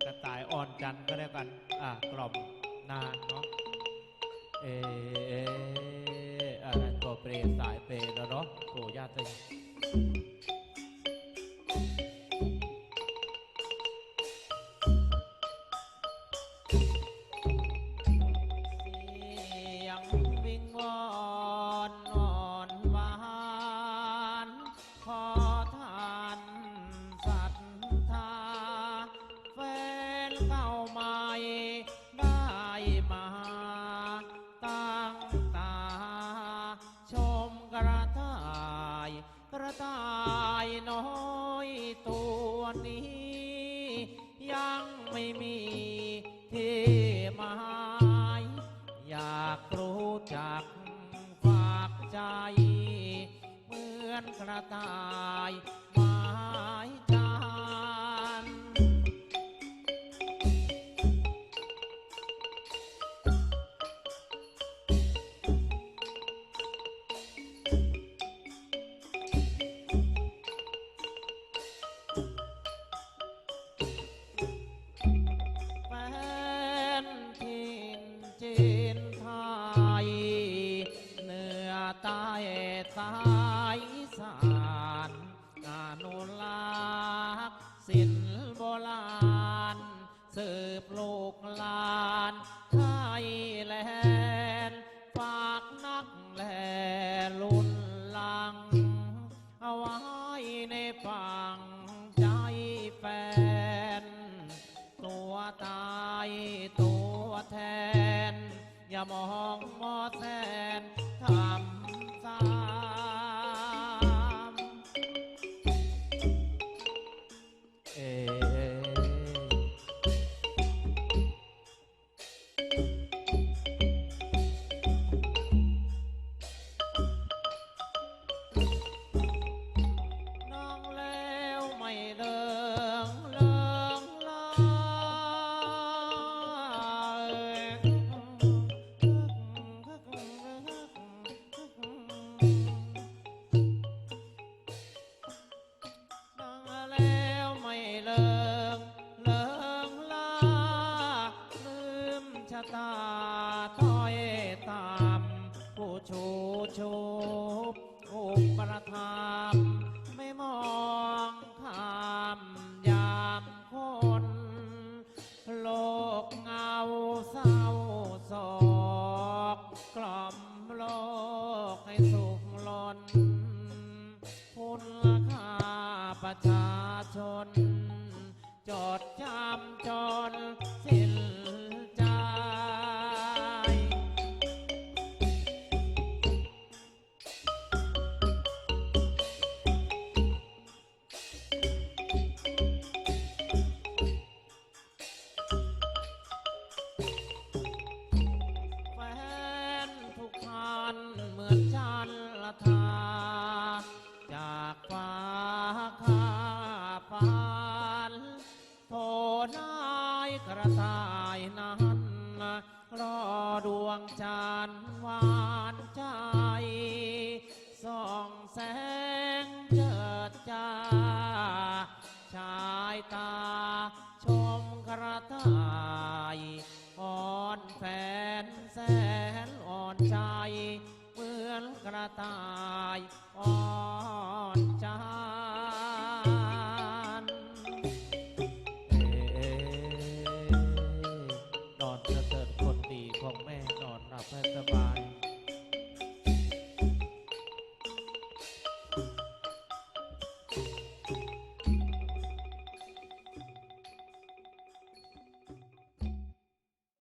ากระต่ายอ่อนจันทร์ก็แล้วกัน อ่ากล่อมนานเนาะ เอเออะไรตัวเปรต ระต่ายน้อยตัวนี้ ยังไม่มีที่หมายอยากรู้จักฝากใจ เหมือนกระต่าย เหนือใต้สายสานอนุรักษ์ศิลป์โบราณสืบลูกหลานไทยแลนด์ฝากนักแลลุ่นหลัง เอาไว้ในฝังใจแฟน ตัวตายตัวแทน อย่ามอง ชะตาถ้อยตามผู้ชูชูอุปธรรมไม่มองข้ามยามคน โลกเงาเศร้าโศกกล่อมโลกให้สุขล้นคุณค่าประชาชน จดจำจนสิ้น กระต่ายนั้นรอดวงจันทร์หวานใจส่องแสงเจิดจ้าชายตาชมกระต่ายอ่อนแฟนแสนอ่อนใจเหมือนกระต่าย